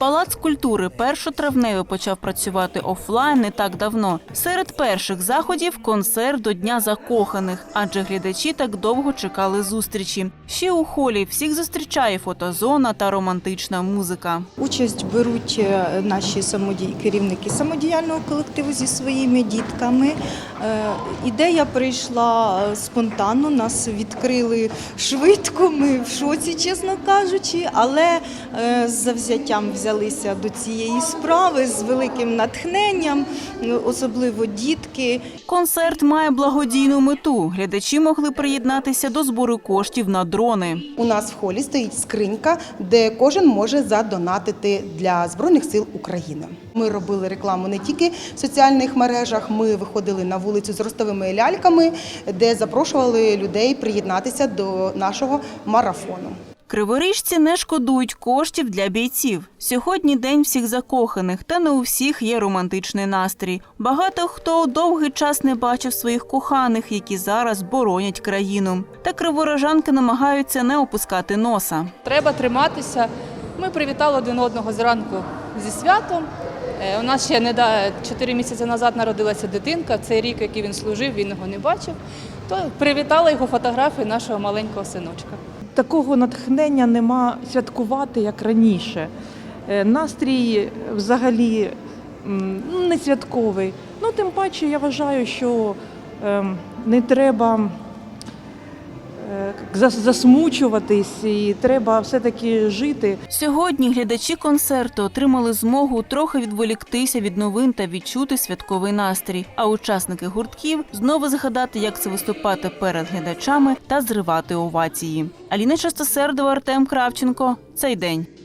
Палац культури першотравневий почав працювати офлайн не так давно. Серед перших заходів концерт до Дня закоханих, адже глядачі так довго чекали зустрічі. Ще у холі всіх зустрічає фотозона та романтична музика. Участь беруть е, наші самодій... керівники самодіяльного колективу зі своїми дітками. Е, Ідея прийшла е, спонтанно, нас відкрили швидко. Ми в шоці, чесно кажучи, але з завзяттям взялися до цієї справи з великим натхненням, особливо дітки. Концерт має благодійну мету. Глядачі могли приєднатися до збору коштів на дрони. У нас в холі стоїть скринька, де кожен може задонатити для Збройних сил України. Ми робили рекламу не тільки в соціальних мережах, ми виходили на вулицю з ростовими ляльками, де запрошували людей приєднатися до нашого марафону. Криворіжці не шкодують коштів для бійців. Сьогодні день всіх закоханих, та не у всіх є романтичний настрій. Багато хто довгий час не бачив своїх коханих, які зараз боронять країну. Та криворожанки намагаються не опускати носа. Треба триматися. Ми привітали один одного зранку зі святом. Е, У нас ще не да 4 місяці назад народилася дитинка. Цей рік, який він служив, він його не бачив. То привітала його фотографії нашого маленького синочка. такого натхнення нема святкувати, як раніше. Е, Настрій взагалі ну, не святковий. Ну, тим паче, я вважаю, що ем, не треба засмучуватись і треба все-таки жити. Сьогодні глядачі концерту отримали змогу трохи відволіктися від новин та відчути святковий настрій. А учасники гуртків знову згадати, як це виступати перед глядачами та зривати овації. Аліна Частосердова, Артем Кравченко. Цей день.